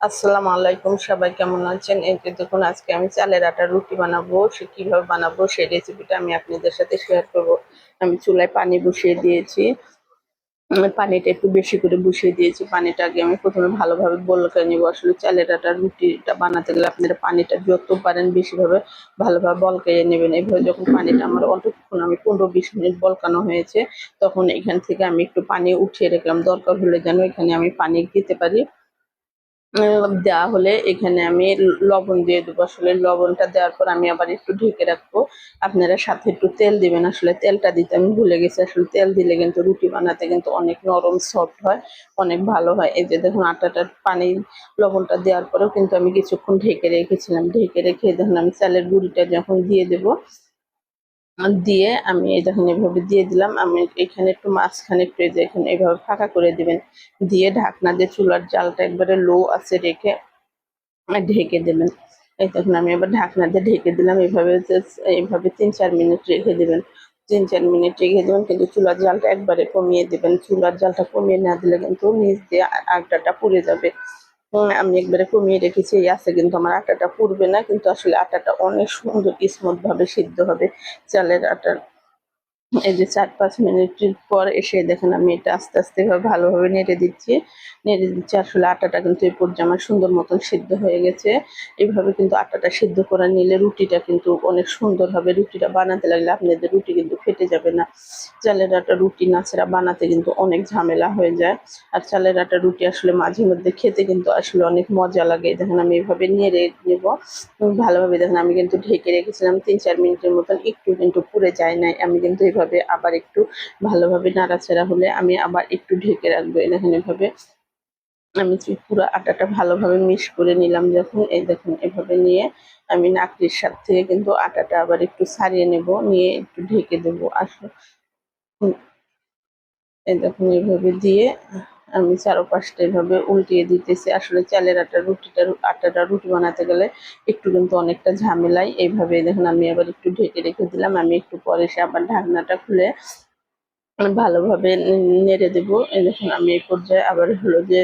আসসালামু আলাইকুম, সবাই কেমন আছেন? এই যে দেখুন, আজকে আমি চালের আটার রুটি বানাবো। সে কীভাবে বানাবো সেই রেসিপিটা আমি আপনাদের সাথে শেয়ার করব। আমি চুলায় পানি বসিয়ে দিয়েছি। পানিটা একটু বেশি করে বসিয়ে দিয়েছি। পানিটা আগে আমি প্রথমে ভালোভাবে বলকে নিব। আসলে চালের আটার রুটিটা বানাতে গেলে আপনারা পানিটা যত পারেন বেশিভাবে ভালোভাবে বলকাইয়ে নেবেন। এইভাবে যখন পানিটা আমার অল্পক্ষণ, আমি পনেরো বিশ মিনিট বলকানো হয়েছে, তখন এখান থেকে আমি একটু পানি উঠিয়ে রাখলাম। দরকার হলে যেন এখানে আমি পানি দিতে পারি। দেওয়া হলে এখানে আমি লবণ দিয়ে দেবো। আসলে লবণটা দেওয়ার পর আমি আবার একটু ঢেকে রাখব। আপনারা সাথে একটু তেল দিবেন। আসলে তেলটা দিতে আমি ভুলে গেছি। আসলে তেল দিলে কিন্তু রুটি বানাতে কিন্তু অনেক নরম সফট হয়, অনেক ভালো হয়। এই যে দেখুন আটাটার পানি লবণটা দেওয়ার পরেও কিন্তু আমি কিছুক্ষণ ঢেকে রেখেছিলাম। ঢেকে রেখে দেখুন আমি চালের গুঁড়িটা যখন দিয়ে দেবো দিয়ে আমি এই দেখুন এভাবে দিয়ে দিলাম। আমি এখানে একটু মাঝখানে একটু এখানে এভাবে ফাঁকা করে দিবেন। দিয়ে ঢাকনা দিয়ে চুলার জালটা একবারে লো আছে রেখে ঢেকে দেবেন। এই তখন আমি এবার ঢাকনা দিয়ে ঢেকে দিলাম। এভাবে এইভাবে তিন চার মিনিট রেখে দেবেন। তিন চার মিনিট রেখে দেবেন কিন্তু চুলার জালটা একবারে কমিয়ে দেবেন। চুলার জালটা কমিয়ে না দিলে কিন্তু নিচ দিয়ে আ- আটাটা পুড়ে যাবে। আমি একবারে কমিয়ে রেখেছি, এই আছে কিন্তু আমার আটাটা পুড়বে না, কিন্তু আসলে আটাটা অনেক সুন্দর স্মুথভাবে সিদ্ধ হবে চালের আটা এই যে চার পাঁচ মিনিটের পর এসে দেখেন আমি এটা আস্তে আস্তে ভালোভাবে নেড়ে দিচ্ছি। নেড়ে দিচ্ছি, আসলে আটাটা কিন্তু এই পর্যায়ে আমার সুন্দর মতন সিদ্ধ হয়ে গেছে। এইভাবে কিন্তু আটাটা সিদ্ধ করে নিলে রুটিটা কিন্তু অনেক সুন্দর হবে। রুটিটা বানাতে লাগলে আপনাদের রুটি কিন্তু ফেটে যাবে না। চালের আটা রুটি নাচড়া বানাতে কিন্তু অনেক ঝামেলা হয়ে যায়। আর চালের আটা রুটি আসলে মাঝে মধ্যে খেতে কিন্তু আসলে অনেক মজা লাগে। দেখেন আমি এইভাবে নেড়ে নেব। ভালোভাবে দেখেন আমি কিন্তু ঢেকে রেখেছিলাম। তিন চার মিনিটের মতন একটু কিন্তু পুড়ে যায় নাই। আমি কিন্তু এইভাবে আবার একটু ভালোভাবে নাড়াচাড়া হলে আমি আবার একটু ঢেকে রাখব। এরকম এভাবে আমি পুরো আটাটা ভালোভাবে মিক্স করে নিলাম যখন, এই দেখুন এভাবে নিয়ে আমি নাকড়ির সাথ থেকে কিন্তু আটাটা আবার একটু সারিয়ে নেব, নিয়ে একটু ঢেকে দেবো। আসো এই দেখুন এইভাবে দিয়ে আমি চারোপাশটা এভাবে উল্টিয়ে দিতেছি। আসলে চালের আটা, রুটিটা, আটাটা রুটি বানাতে গেলে একটু কিন্তু অনেকটা ঝামেলাই। এইভাবে দেখুন, আমি আবার একটু ঢেকে রেখে দিলাম। আমি একটু পরে এসে আবার ঢাকনাটা খুলে ভালোভাবে নেড়ে দেব। এই দেখুন, আমি এই পর্যায়ে আবার হলো যে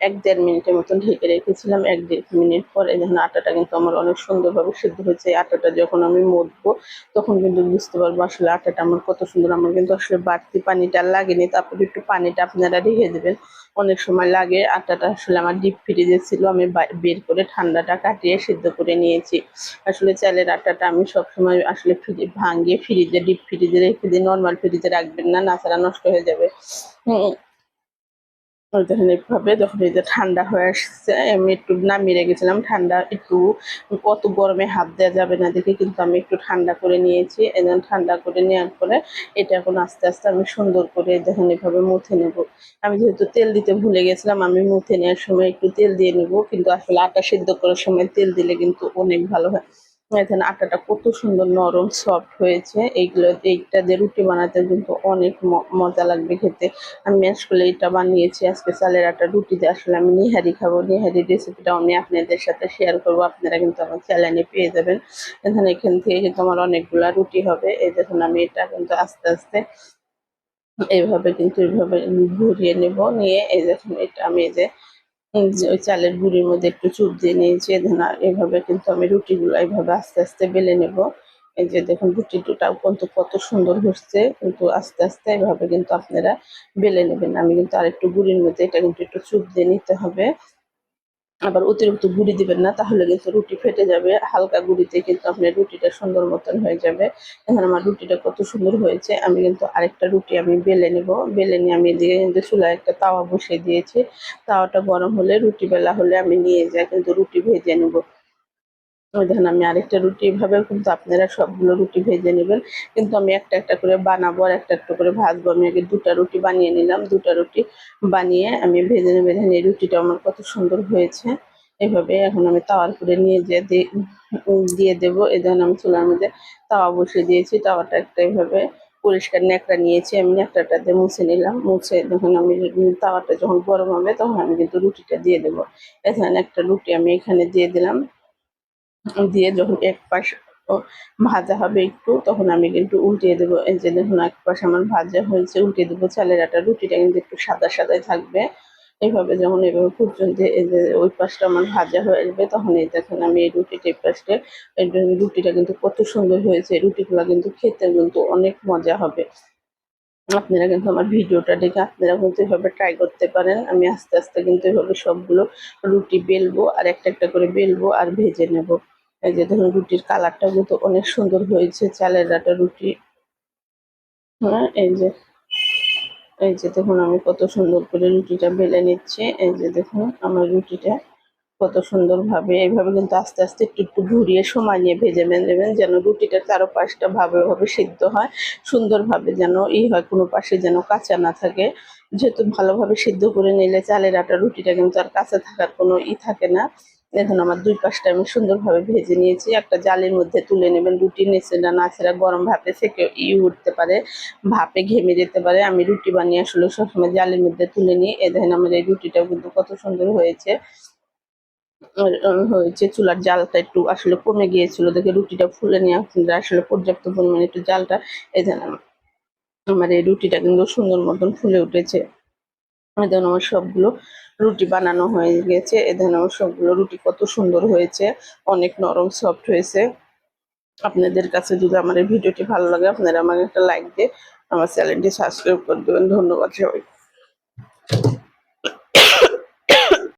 এক দেড় মিনিটের মতন ঢেকে রেখেছিলাম, এক দেড় মিনিট পর এই দেখুন, আটাটা কিন্তু আমার অনেক সুন্দরভাবে সিদ্ধ হয়েছে। আটাটা যখন আমি মরবো তখন কিন্তু বুঝতে পারব আসলে আটাটা আমার কত সুন্দর। আমার কিন্তু আসলে বাড়তি পানিটা লাগেনি, তারপর একটু পানিটা আপনারা রেখে দেবেন। অনেক সময় লাগে। আটাটা আসলে আমার ডিপ ফ্রিজে ছিল, আমি বের করে ঠান্ডাটা কাটিয়ে সিদ্ধ করে নিয়েছি। আসলে চালের আটাটা আমি সবসময় আসলে ফ্রিজে ভাঙিয়ে ফ্রিজে ডিপ ফ্রিজে রেখে দিই নর্মাল ফ্রিজে রাখবেন না, নাচারা নষ্ট হয়ে যাবে। ওই যখন এই যে ঠান্ডা হয়ে আসছে, আমি একটু নামিয়ে রেখেছিলাম। ঠান্ডা একটু কত গরমে হাত দেওয়া যাবে না দেখে কিন্তু আমি একটু ঠান্ডা করে নিয়েছি। এবং ঠান্ডা করে নেওয়ার পরে এটা এখন আস্তে আস্তে আমি সুন্দর করে দেখেন এভাবে মুথে নেব। আমি যেহেতু তেল দিতে ভুলে গেছিলাম, আমি মুথে নেওয়ার সময় একটু তেল দিয়ে নেব, কিন্তু আসলে আটা সিদ্ধ করার সময় তেল দিলে কিন্তু অনেক ভালো হয়। এখানে আটাটা কত সুন্দর নরম সফট হয়েছে। এইগুলো, এইটা দিয়ে রুটি বানাতে কিন্তু অনেক মজা লাগবে খেতে। আমি আসলে এটা বানিয়েছি, আজকে চালের আটা রুটি দিয়ে। আসলে আমি নিহারি খাব। নিহারি রেসিপিটা আমি আপনাদের সাথে শেয়ার করব। আপনারা কিন্তু আমার চ্যানেলে পেয়ে যাবেন। এখানে এখান থেকে কিন্তু আমার অনেকগুলা রুটি হবে। এই দেখুন, আমি এটা কিন্তু আস্তে আস্তে এইভাবে কিন্তু এইভাবে ঘুরিয়ে নেব। নিয়ে এই দেখুন, এটা আমি এই যে ওই চালের গুঁড়ির মধ্যে একটু চুপ দিয়ে নিয়েছি না এভাবে কিন্তু আমি রুটিগুলো এইভাবে আস্তে আস্তে বেলে নেব। এই যে দেখুন রুটি দুটাও কিন্তু কত সুন্দর হচ্ছে, কিন্তু আস্তে আস্তে এভাবে কিন্তু আপনারা বেলে নেবেন। আমি কিন্তু আরেকটু গুঁড়ির মধ্যে এটা কিন্তু একটু চুপ দিয়ে নিতে হবে। আবার অতিরিক্ত গুঁড়ি দিবেন না, তাহলে কিন্তু রুটি ফেটে যাবে, হালকা গুঁড়িতে কিন্তু আপনার রুটিটা সুন্দর মতন হয়ে যাবে। এখন আমার রুটিটা কত সুন্দর হয়েছে, আমি কিন্তু আরেকটা রুটি আমি বেলে নেব। বেলে নিয়ে আমি এদিকে কিন্তু চুলায় একটা তাওয়া বসিয়ে দিয়েছি। তাওয়াটা গরম হলে রুটি বেলা হলে আমি নিয়ে যাই, কিন্তু রুটি ভেজে নেব। দেখেন, আমি আরেকটা রুটি এভাবে কিন্তু আপনারা সবগুলো রুটি ভেজে নেবেন। কিন্তু আমি একটা একটা করে বানাবো আর একটা একটা করে ভাজবো। আমি আগে দুটা রুটি বানিয়ে নিলাম, দুটা রুটি বানিয়ে আমি ভেজে নেব। দেখেন, এই রুটিটা আমার কত সুন্দর হয়েছে। এভাবে এখন আমি তাওয়ার করে নিয়ে যেয়ে দিয়ে দেবো। এই দেখেন, আমি চুলার মধ্যে তাওয়া বসিয়ে দিয়েছি। তাওয়াটা একটা এভাবে পরিষ্কার ন্যাকড়া নিয়েছি। আমি ন্যাকড়াটা দিয়ে মুছে নিলাম। মুছে যখন আমি তাওয়াটা যখন গরম হবে, তখন আমি কিন্তু রুটিটা দিয়ে দেবো। এখানে একটা রুটি আমি এখানে দিয়ে দিলাম। দিয়ে যখন এক পাশ ভাজা হবে একটু, তখন আমি কিন্তু উল্টিয়ে দেবো। এই যে দেখুন, এক পাশ আমার ভাজা হয়েছে, উল্টিয়ে দেবো। চালের আটা, রুটিটা কিন্তু একটু সাদা সাদাই থাকবে। এইভাবে যখন এভাবে পর্যন্ত এই যে ওই পাশটা আমার ভাজা হয়ে আসবে, তখন এই দেখেন আমি এই রুটিটা, এই পাশটা রুটিটা কিন্তু কত সুন্দর হয়েছে। রুটিগুলো কিন্তু খেতে কিন্তু অনেক মজা হবে। আপনারা কিন্তু আমার ভিডিওটা দেখে আপনারা কিন্তু এভাবে ট্রাই করতে পারেন। আমি আস্তে আস্তে কিন্তু এভাবে সবগুলো রুটি বেলবো, আর একটা একটা করে বেলবো আর ভেজে নেব। এই যে ধরুন রুটির কালারটা কিন্তু অনেক সুন্দর হয়েছে, চালের আটা রুটি। হ্যাঁ এই যে এই যে দেখুন আমি কত সুন্দর করে রুটিটা বেলে নিচ্ছি। এই যে দেখুন আমার রুটিটা কত সুন্দরভাবে, এইভাবে কিন্তু আস্তে আস্তে একটু একটু ঘুরিয়ে সময় নিয়ে ভেজে নেবেন যেন রুটিটা চারো পাশটা ভালোভাবে সিদ্ধ হয়, সুন্দরভাবে যেন ই হয়, কোনো পাশে যেন কাঁচা না থাকে। যেহেতু ভালোভাবে সিদ্ধ করে নিলে চালের আটা রুটিটা কিন্তু আর কাঁচা থাকার কোনো ই থাকে না। দেখুন, আমার দুই পাশটা আমি সুন্দরভাবে ভেজে নিয়েছি। একটা জালের মধ্যে তুলে নেবেন, রুটি নিচে না নাচেরা গরম ভাপে থেকে ই উঠতে পারে, ভাপে ঘেমে যেতে পারে। আমি রুটি বানিয়ে আসলে সবসময় জালের মধ্যে তুলে নিই। এ দেখেন, আমার এই রুটিটাও কিন্তু কত সুন্দর হয়েছে। হয়েছে চুলার জালটা একটু আসলে কমে গিয়েছিল। দেখে রুটিটা ফুলে নিয়ে আসলে পর্যাপ্ত পরিমাণে একটু জালটা এই দেখেন, আমার এই রুটিটা কিন্তু সুন্দর মতন ফুলে উঠেছে। দেখুন আমার সবগুলো রুটি বানানো হয়ে গেছে। এ দেখুন আমার সবগুলো রুটি কত সুন্দর হয়েছে, অনেক নরম সফট হয়েছে। আপনাদের কাছে যদি আমার এই ভিডিওটি ভালো লাগে, আপনারা আমাকে একটা লাইক দিয়ে আমার চ্যানেলটি সাবস্ক্রাইব করে দেবেন। ধন্যবাদ সবাই